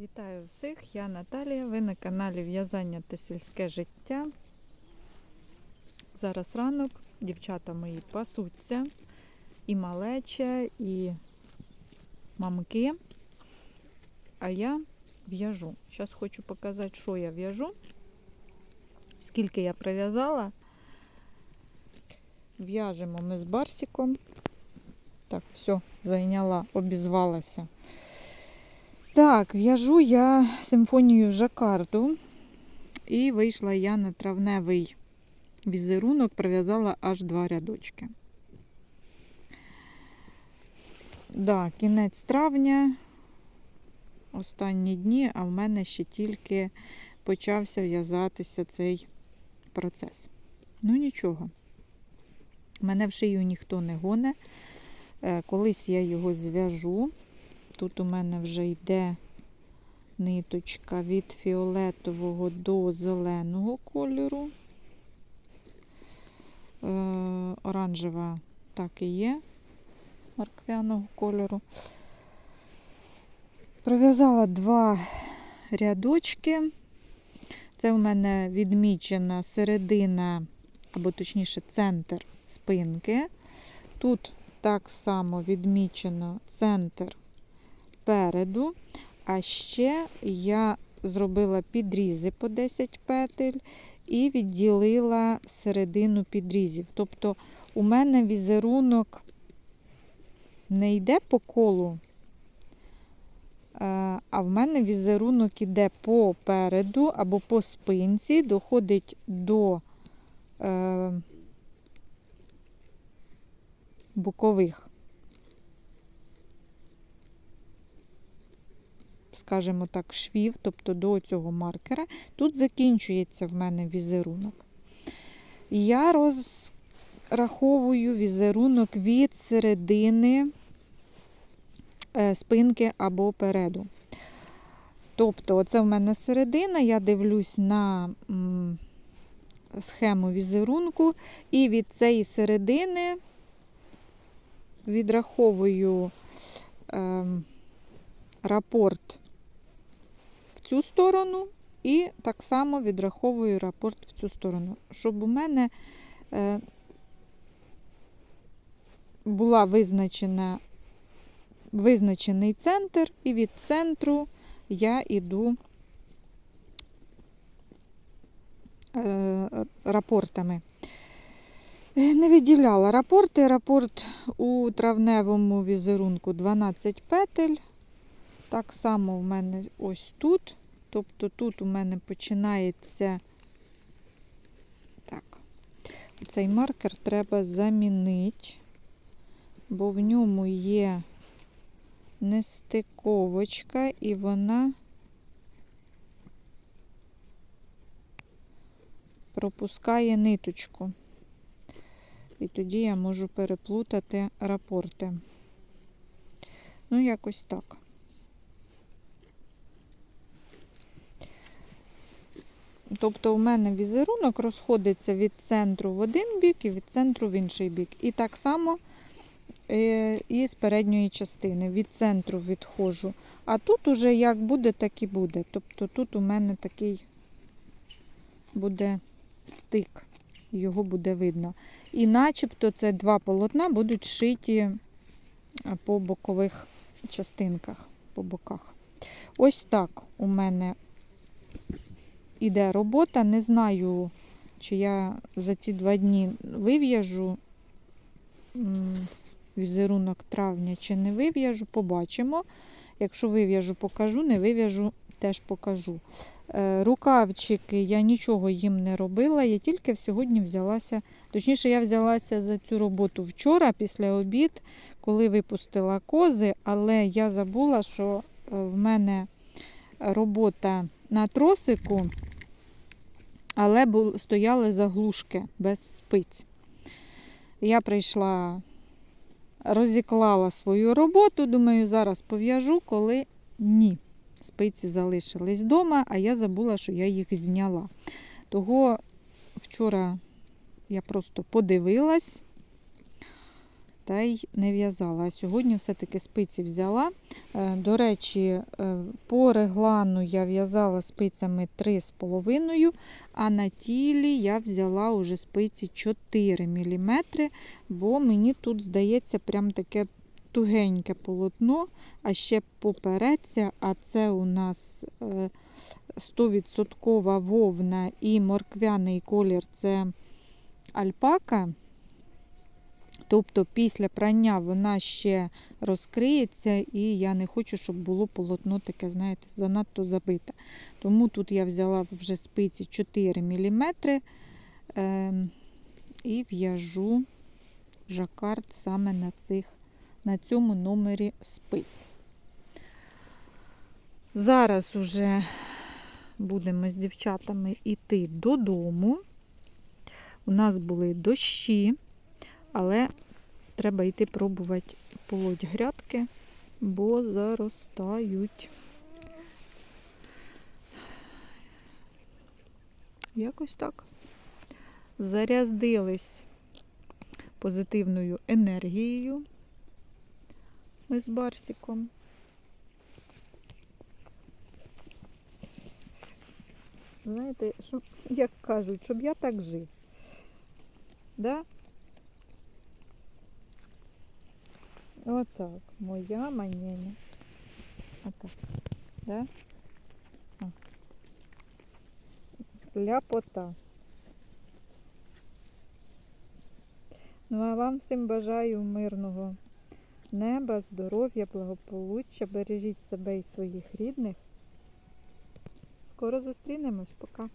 Вітаю всіх, я Наталія. Ви на каналі В'язання та сільське життя. Зараз ранок, дівчата мої пасуться, і малеча, і мамки. А я в'яжу. Зараз хочу показати, що я в'яжу, скільки я прив'язала. В'яжемо ми з барсиком. Так, все, зайняла, обізвалася. Так, в'яжу я симфонію жакарду. І вийшла я на травневий візерунок, прив'язала аж два рядочки. Да, кінець травня, останні дні, а в мене ще тільки почався в'язатися цей процес. Ну нічого. Мене в шию ніхто не гоне. Е, Колись я його зв'яжу. Тут у мене вже йде ниточка від фіолетового до зеленого кольору. Е, оранжева так і є, морквяного кольору. Пров'язала два рядочки. Це у мене відмічена середина, або точніше, центр спинки. Тут так само відмічено центр переду, а ще я зробила підрізи по 10 петель і відділила середину підрізів. Тобто у мене візерунок не йде по колу, е, а в мене візерунок іде по переду або по спинці, доходить до е, бокових. Скажімо так, швів, тобто до цього маркера. Тут закінчується в мене візерунок. Я розраховую візерунок від середини е, спинки або переду. Тобто, оце в мене середина, я дивлюсь на схему візерунку, і від цієї середини відраховую е, цю сторону, і так само відраховую рапорт в цю сторону, щоб у мене е, була визначена, визначений центр, і від центру я йду е, рапортами. Е, не виділяла рапорти. Рапорт у травневому візерунку 12 петель. Так само в мене ось тут. Тобто тут у мене починається. Так, цей маркер треба замінити, бо в ньому є нестиковочка, і вона пропускає ниточку. І тоді я можу переплутати рапорти. Ну, якось так. Тобто у мене візерунок розходиться від центру в один бік і від центру в інший бік. І так само е, і з передньої частини. Від центру відходжу. А тут уже як буде, так і буде. Тобто тут у мене такий буде стик, його буде видно. І начебто це два полотна будуть шиті по бокових частинках, по боках. Ось так у мене іде робота. Не знаю, чи я за ці два дні вив'яжу візерунок травня, чи не вив'яжу, побачимо. Якщо вив'яжу, покажу, не вив'яжу, теж покажу. Е, рукавчики я нічого їм не робила, я тільки сьогодні взялася, точніше, я взялася за цю роботу вчора, після обід, коли випустила кози, але я забула, що е, в мене робота на тросику, але стояли заглушки без спиць. Я прийшла, розіклала свою роботу, думаю, зараз пов'яжу, коли ні. Спиці залишились вдома, а я забула, що я їх зняла. Того вчора я просто подивилась та й не в'язала. А сьогодні все-таки спиці взяла. Е, До речі, е, по реглану я в'язала спицями 3,5, а на тілі я взяла уже спиці 4 мм, бо мені тут здається прям таке тугеньке полотно, а ще попереться, а це у нас е, 100% вовна і морквяний колір це альпака. Тобто після прання вона ще розкриється, і я не хочу, щоб було полотно таке, знаєте, занадто забите. Тому тут я взяла вже спиці 4 мм е, і в'яжу жакард саме на, цих, на цьому номері спиць. Зараз уже будемо з дівчатами йти додому. У нас були дощі, але треба йти пробувати полоть грядки, бо заростають. Якось так. Зарядились позитивною енергією ми з Барсіком. Знаєте, щоб, як кажуть, щоб я так жив. Да? Отак. Моя маненя. Отак. Да? Ляпота. Ну, а вам всім бажаю мирного неба, здоров'я, благополуччя. Бережіть себе і своїх рідних. Скоро зустрінемось. Пока.